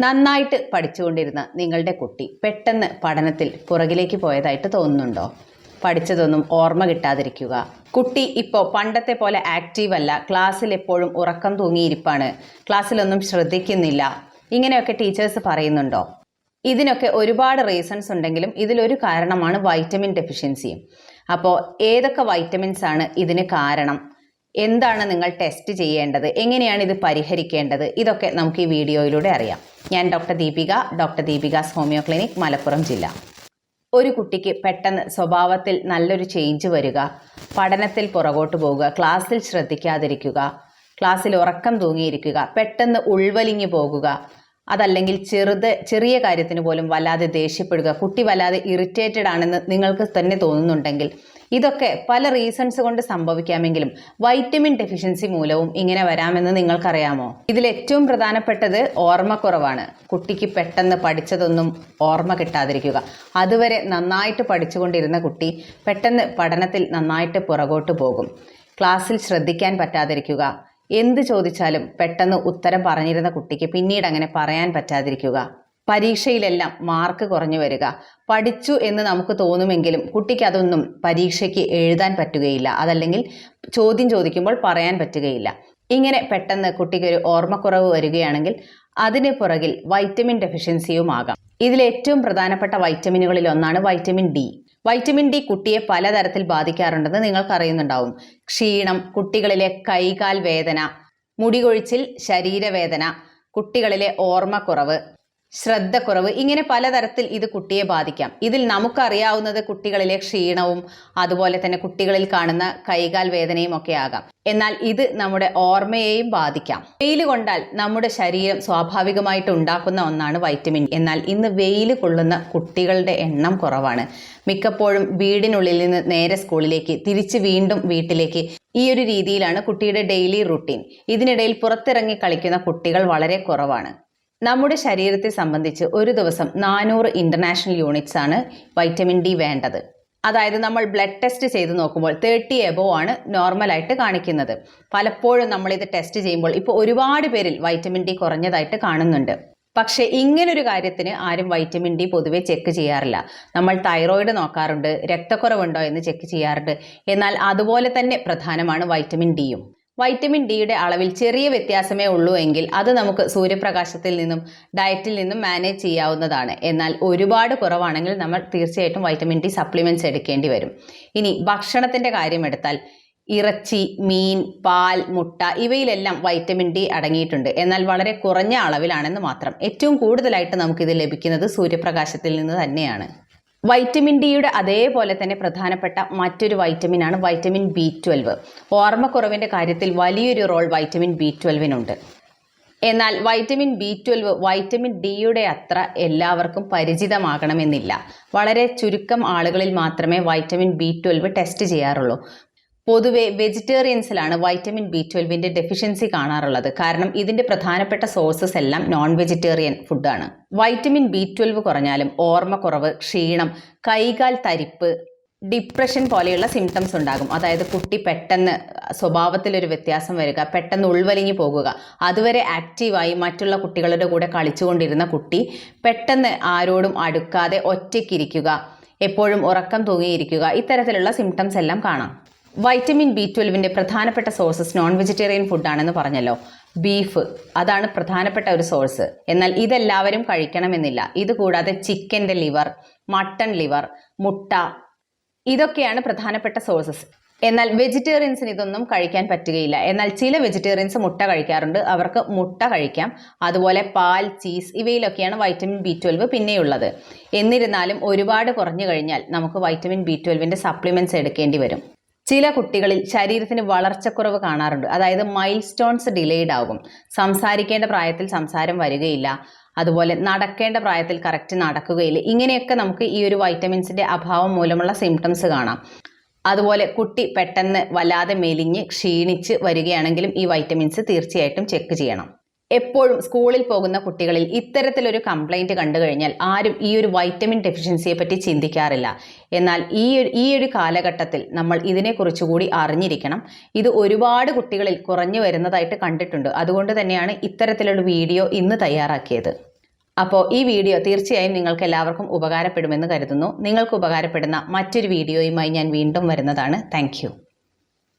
നന്നായിട്ട് പഠിച്ചുകൊണ്ടിരുന്ന നിങ്ങളുടെ കുട്ടി പെട്ടെന്ന് പഠനത്തിൽ പുറകിലേക്ക് പോയതായിട്ട് തോന്നുന്നുണ്ടോ? പഠിച്ചതൊന്നും ഓർമ്മ കിട്ടാതിരിക്കുക. കുട്ടി ഇപ്പോൾ പണ്ടത്തെ പോലെ ആക്റ്റീവ് അല്ല. ക്ലാസ്സിൽ എപ്പോഴും ഉറക്കം തൂങ്ങിയിരിപ്പാണ്. ക്ലാസ്സിലൊന്നും ശ്രദ്ധിക്കുന്നില്ല. ഇങ്ങനെയൊക്കെ ടീച്ചേഴ്സ് പറയുന്നുണ്ടോ? ഇതിനൊക്കെ ഒരുപാട് റീസൺസ് ഉണ്ടെങ്കിലും ഇതിലൊരു കാരണമാണ് വൈറ്റമിൻ ഡെഫിഷ്യൻസിയും അപ്പോൾ ഏതൊക്കെ വൈറ്റമിൻസ് ആണ് ഇതിന് കാരണം? എന്താണ് നിങ്ങൾ ടെസ്റ്റ് ചെയ്യേണ്ടത്? എങ്ങനെയാണ് ഇത് പരിഹരിക്കേണ്ടത്? ഇതൊക്കെ നമുക്ക് ഈ വീഡിയോയിലൂടെ അറിയാം. ഞാൻ doctor Deepika doctor Deepika's homeo clinic Malappuram ജില്ല. ഒരു കുട്ടിക്ക് പെട്ടെന്ന് സ്വഭാവത്തിൽ നല്ലൊരു ചേഞ്ച് വരിക പഠനത്തിൽ പുറകോട്ട് പോവുക ക്ലാസ്സിൽ ശ്രദ്ധിക്കാതിരിക്കുക ക്ലാസ്സിൽ ഉറക്കം തൂങ്ങിയിരിക്കുക പെട്ടെന്ന് ഉൾവലിഞ്ഞു പോകുക അതല്ലെങ്കിൽ ചെറുത് ചെറിയ കാര്യത്തിന് പോലും വല്ലാതെ ദേഷ്യപ്പെടുക കുട്ടി വല്ലാതെ ഇറിറ്റേറ്റഡ് ആണെന്ന് നിങ്ങൾക്ക് തന്നെ തോന്നുന്നുണ്ടെങ്കിൽ ഇതൊക്കെ പല റീസൺസ് കൊണ്ട് സംഭവിക്കാമെങ്കിലും വൈറ്റമിൻ ഡെഫിഷ്യൻസി മൂലവും ഇങ്ങനെ വരാമെന്ന് നിങ്ങൾക്കറിയാമോ? ഇതിൽ ഏറ്റവും പ്രധാനപ്പെട്ടത് ഓർമ്മക്കുറവാണ്. കുട്ടിക്ക് പെട്ടെന്ന് പഠിച്ചതൊന്നും ഓർമ്മ കിട്ടാതിരിക്കുക. അതുവരെ നന്നായിട്ട് പഠിച്ചുകൊണ്ടിരുന്ന കുട്ടി പെട്ടെന്ന് പഠനത്തിൽ നന്നായിട്ട് പുറകോട്ട് പോകും. ക്ലാസ്സിൽ ശ്രദ്ധിക്കാൻ പറ്റാതിരിക്കുക. എന്ത് ചോദിച്ചാലും പെട്ടെന്ന് ഉത്തരം പറഞ്ഞിരുന്ന കുട്ടിക്ക് പിന്നീട് അങ്ങനെ പറയാൻ പറ്റാതിരിക്കുക. പരീക്ഷയിലെല്ലാം മാർക്ക് കുറഞ്ഞു വരിക. പഠിച്ചു എന്ന് നമുക്ക് തോന്നുമെങ്കിലും കുട്ടിക്ക് അതൊന്നും പരീക്ഷയ്ക്ക് എഴുതാൻ പറ്റുകയില്ല. അതല്ലെങ്കിൽ ചോദ്യം ചോദിക്കുമ്പോൾ പറയാൻ പറ്റുകയില്ല. ഇങ്ങനെ പെട്ടെന്ന് കുട്ടിക്ക് ഒരു ഓർമ്മക്കുറവ് വരികയാണെങ്കിൽ അതിന് പുറകിൽ വൈറ്റമിൻ ഡെഫിഷ്യൻസിയുമാകാം. ഇതിൽ ഏറ്റവും പ്രധാനപ്പെട്ട വൈറ്റമിനുകളിൽ ഒന്നാണ് വൈറ്റമിൻ ഡി. വൈറ്റമിൻ ഡി കുട്ടിയെ പലതരത്തിൽ ബാധിക്കാറുണ്ടെന്ന് നിങ്ങൾക്കറിയുന്നുണ്ടാവും. ക്ഷീണം കുട്ടികളിലെ കൈകാൽ വേദന മുടികൊഴിച്ചിൽ ശരീരവേദന കുട്ടികളിലെ ഓർമ്മക്കുറവ് ശ്രദ്ധക്കുറവ്. ഇങ്ങനെ പലതരത്തിൽ ഇത് കുട്ടിയെ ബാധിക്കാം. ഇതിൽ നമുക്കറിയാവുന്നത് കുട്ടികളിലെ ക്ഷീണവും അതുപോലെ തന്നെ കുട്ടികളിൽ കാണുന്ന കൈകാൽ വേദനയും ഒക്കെ ആകാം. എന്നാൽ ഇത് നമ്മുടെ ഓർമ്മയെയും ബാധിക്കാം. വെയിൽ കൊണ്ടാൽ നമ്മുടെ ശരീരം സ്വാഭാവികമായിട്ട് ഉണ്ടാക്കുന്ന ഒന്നാണ് വൈറ്റമിൻ. എന്നാൽ ഇന്ന് വെയിൽ കൊള്ളുന്ന കുട്ടികളുടെ എണ്ണം കുറവാണ്. മിക്കപ്പോഴും വീടിനുള്ളിൽ നിന്ന് നേരെ സ്കൂളിലേക്ക് തിരിച്ച് വീണ്ടും വീട്ടിലേക്ക് ഈ ഒരു രീതിയിലാണ് കുട്ടിയുടെ ഡെയിലി റുട്ടീൻ. ഇതിനിടയിൽ പുറത്തിറങ്ങി കളിക്കുന്ന കുട്ടികൾ വളരെ കുറവാണ്. നമ്മുടെ ശരീരത്തെ സംബന്ധിച്ച് ഒരു ദിവസം നാനൂറ് ഇന്റർനാഷണൽ യൂണിറ്റ്സ് ആണ് വൈറ്റമിൻ ഡി വേണ്ടത്. അതായത് നമ്മൾ ബ്ലഡ് ടെസ്റ്റ് ചെയ്ത് നോക്കുമ്പോൾ തേർട്ടി എബോ ആണ് നോർമലായിട്ട് കാണിക്കുന്നത്. പലപ്പോഴും നമ്മളിത് ടെസ്റ്റ് ചെയ്യുമ്പോൾ ഇപ്പോൾ ഒരുപാട് പേരിൽ വൈറ്റമിൻ ഡി കുറഞ്ഞതായിട്ട് കാണുന്നുണ്ട്. പക്ഷേ ഇങ്ങനൊരു കാര്യത്തിന് ആരും വൈറ്റമിൻ ഡി പൊതുവെ ചെക്ക് ചെയ്യാറില്ല. നമ്മൾ തൈറോയിഡ് നോക്കാറുണ്ട് രക്തക്കുറവുണ്ടോ എന്ന് ചെക്ക് ചെയ്യാറുണ്ട്. എന്നാൽ അതുപോലെ തന്നെ പ്രധാനമാണ് വൈറ്റമിൻ ഡിയും വൈറ്റമിൻ ഡിയുടെ അളവിൽ ചെറിയ വ്യത്യാസമേ ഉള്ളൂ എങ്കിൽ അത് നമുക്ക് സൂര്യപ്രകാശത്തിൽ നിന്നും ഡയറ്റിൽ നിന്നും മാനേജ് ചെയ്യാവുന്നതാണ്. എന്നാൽ ഒരുപാട് കുറവാണെങ്കിൽ നമ്മൾ തീർച്ചയായിട്ടും വൈറ്റമിൻ ഡി സപ്ലിമെന്റ്സ് എടുക്കേണ്ടി വരും. ഇനി ഭക്ഷണത്തിന്റെ കാര്യം എടുത്താൽ ഇറച്ചി മീൻ പാൽ മുട്ട ഇവയിലെല്ലാം വൈറ്റമിൻ ഡി അടങ്ങിയിട്ടുണ്ട്. എന്നാൽ വളരെ കുറഞ്ഞ അളവിലാണെന്ന് മാത്രം ഏറ്റവും കൂടുതലായിട്ട് നമുക്കിത് ലഭിക്കുന്നത് സൂര്യപ്രകാശത്തിൽ നിന്ന് തന്നെയാണ്. വൈറ്റമിൻ ഡിയുടെ അതേപോലെ തന്നെ പ്രധാനപ്പെട്ട മറ്റൊരു വൈറ്റമിനാണ് വൈറ്റമിൻ ബി ട്വൽവ്. ഓർമ്മക്കുറവിന്റെ കാര്യത്തിൽ വലിയൊരു റോൾ വൈറ്റമിൻ ബി ട്വൽവിനുണ്ട് എന്നാൽ വൈറ്റമിൻ ബി ട്വൽവ് വൈറ്റമിൻ ഡിയുടെ അത്ര എല്ലാവർക്കും പരിചിതമാകണമെന്നില്ല. വളരെ ചുരുക്കം ആളുകളിൽ മാത്രമേ വൈറ്റമിൻ ബി ട്വൽവ് ടെസ്റ്റ് ചെയ്യാറുള്ളൂ. പൊതുവെ വെജിറ്റേറിയൻസിലാണ് വൈറ്റമിൻ ബി ട്വൽവിന്റെ ഡെഫിഷ്യൻസി കാണാറുള്ളത്. കാരണം ഇതിന്റെ പ്രധാനപ്പെട്ട സോഴ്സസ് എല്ലാം നോൺ വെജിറ്റേറിയൻ ഫുഡാണ് വൈറ്റമിൻ ബി ട്വൽവ് കുറഞ്ഞാലും ഓർമ്മക്കുറവ് ക്ഷീണം കൈകാൽ തരിപ്പ് ഡിപ്രഷൻ പോലെയുള്ള സിംറ്റംസ് ഉണ്ടാകും. അതായത് കുട്ടി പെട്ടെന്ന് സ്വഭാവത്തിലൊരു വ്യത്യാസം വരിക പെട്ടെന്ന് ഉൾവലിഞ്ഞു പോകുക അതുവരെ ആക്റ്റീവായി മറ്റുള്ള കുട്ടികളുടെ കൂടെ കളിച്ചുകൊണ്ടിരുന്ന കുട്ടി പെട്ടെന്ന് ആരോടും അടുക്കാതെ ഒറ്റയ്ക്കിരിക്കുക എപ്പോഴും ഉറക്കം തൂങ്ങിയിരിക്കുക ഇത്തരത്തിലുള്ള സിംറ്റംസ് എല്ലാം കാണാം. വൈറ്റമിൻ ബി ട്വൽവിന്റെ പ്രധാനപ്പെട്ട സോഴ്സസ് നോൺ വെജിറ്റേറിയൻ ഫുഡാണെന്ന് പറഞ്ഞല്ലോ. ബീഫ് അതാണ് പ്രധാനപ്പെട്ട ഒരു സോഴ്സ് എന്നാൽ ഇതെല്ലാവരും കഴിക്കണമെന്നില്ല. ഇത് കൂടാതെ ചിക്കന്റെ ലിവർ മട്ടൺ ലിവർ മുട്ട ഇതൊക്കെയാണ് പ്രധാനപ്പെട്ട സോഴ്സസ് എന്നാൽ വെജിറ്റേറിയൻസിന് ഇതൊന്നും കഴിക്കാൻ പറ്റുകയില്ല. എന്നാൽ ചില വെജിറ്റേറിയൻസ് മുട്ട കഴിക്കാറുണ്ട്. അവർക്ക് മുട്ട കഴിക്കാം. അതുപോലെ പാൽ ചീസ് ഇവയിലൊക്കെയാണ് വൈറ്റമിൻ ബി ട്വൽവ് പിന്നെയുള്ളത്. എന്നിരുന്നാലും ഒരുപാട് കുറഞ്ഞു കഴിഞ്ഞാൽ നമുക്ക് വൈറ്റമിൻ ബി ട്വൽവിന്റെ സപ്ലിമെന്റ്സ് എടുക്കേണ്ടി വരും. ചില കുട്ടികളിൽ ശരീരത്തിന് വളർച്ചക്കുറവ് കാണാറുണ്ട്. അതായത് മൈൽ സ്റ്റോൺസ് ഡിലേഡ് ആകും സംസാരിക്കേണ്ട പ്രായത്തിൽ സംസാരം വരികയില്ല. അതുപോലെ നടക്കേണ്ട പ്രായത്തിൽ കറക്റ്റ് നടക്കുകയില്ല. ഇങ്ങനെയൊക്കെ നമുക്ക് ഈ ഒരു വൈറ്റമിൻസിന്റെ അഭാവം മൂലമുള്ള സിംറ്റംസ് കാണാം. അതുപോലെ കുട്ടി പെട്ടെന്ന് വല്ലാതെ മെലിഞ്ഞ് ക്ഷീണിച്ച് വരികയാണെങ്കിലും ഈ വൈറ്റമിൻസ് തീർച്ചയായിട്ടും ചെക്ക് ചെയ്യണം. എപ്പോഴും സ്കൂളിൽ പോകുന്ന കുട്ടികളിൽ ഇത്തരത്തിലൊരു കംപ്ലൈന്റ് കണ്ടു കഴിഞ്ഞാൽ ആരും ഈ ഒരു വൈറ്റമിൻ ഡെഫിഷ്യൻസിയെ പറ്റി ചിന്തിക്കാറില്ല. എന്നാൽ ഈ ഒരു ഈ ഒരു കാലഘട്ടത്തിൽ നമ്മൾ ഇതിനെക്കുറിച്ച് കൂടി അറിഞ്ഞിരിക്കണം. ഇത് ഒരുപാട് കുട്ടികളിൽ കുറഞ്ഞു വരുന്നതായിട്ട് കണ്ടിട്ടുണ്ട്. അതുകൊണ്ട് തന്നെയാണ് ഇത്തരത്തിലുള്ള വീഡിയോ ഇന്ന് തയ്യാറാക്കിയത്. അപ്പോൾ ഈ വീഡിയോ തീർച്ചയായും നിങ്ങൾക്ക് എല്ലാവർക്കും ഉപകാരപ്പെടുമെന്ന് കരുതുന്നു. നിങ്ങൾക്ക് ഉപകാരപ്പെടുന്ന മറ്റൊരു വീഡിയോയുമായി ഞാൻ വീണ്ടും വരുന്നതാണ്. താങ്ക്